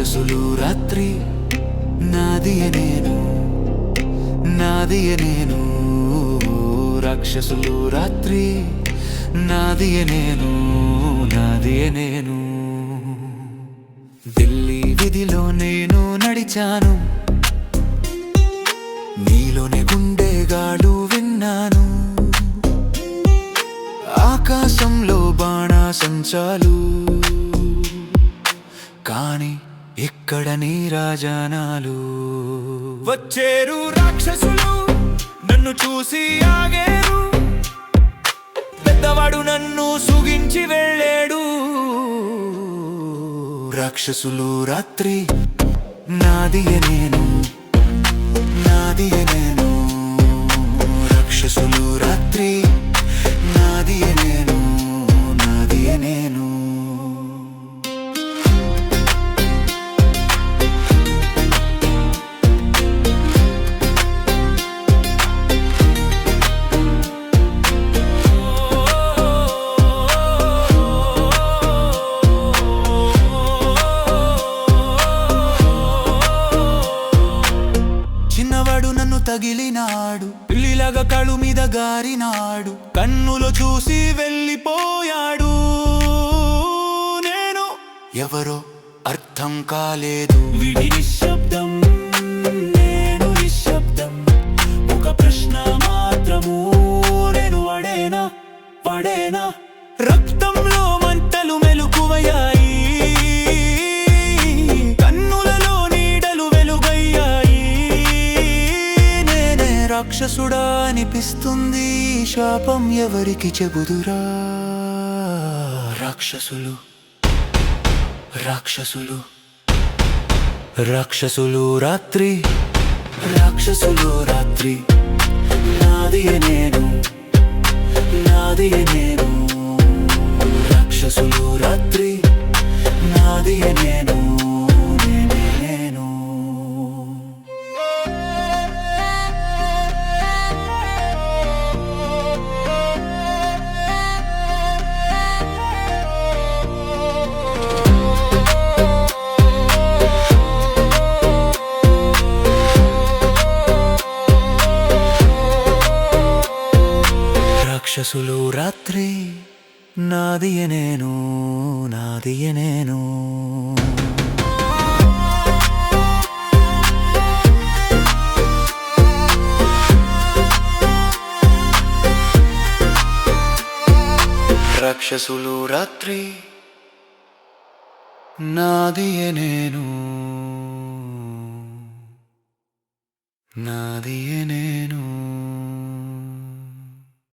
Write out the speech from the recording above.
రాక్షసులు రాత్రి నాదియ నేను నాదియ నేను. రాక్షసులు రాత్రి నాదియ నేను నాదియ నేను. ఢిల్లీ విధిలో నేను నడిచాను నీలోనే గుండెగాడు విన్నాను. ఆకాశంలో బాణాసంచాలు కానీ ఇక్కడ నీ రాజానాలు. వచ్చేరు రాక్షసులు నన్ను చూసి ఆగేరు. పెద్దవాడు నన్ను సుగించి వెళ్ళాడు. రాక్షసులు రాత్రి నాదియ నేను నాదియ నేను. తగిలినాడు. పిల్లిలాగా కళు మీద గారినాడు. కన్నులు చూసి వెళ్ళిపోయాడు. నేను ఎవరో అర్థం కాలేదు. విడి నిశ్శబ్దం రాక్షసుడా అనిపిస్తుంది శాపం ఎవరికి చెబుదురా? రాక్షసులు. రాక్షసులు. రాక్షసులు రాత్రి. రాక్షసులు రాత్రి. నాది నేను. నాది నేను. రాక్షసులు రాత్రి. నాది నేను. రాక్షసులు రాత్రి నాదియ నేను నాదియ నేను. రాక్షసులు రాత్రి నాదియ నేను నాదియ నేను.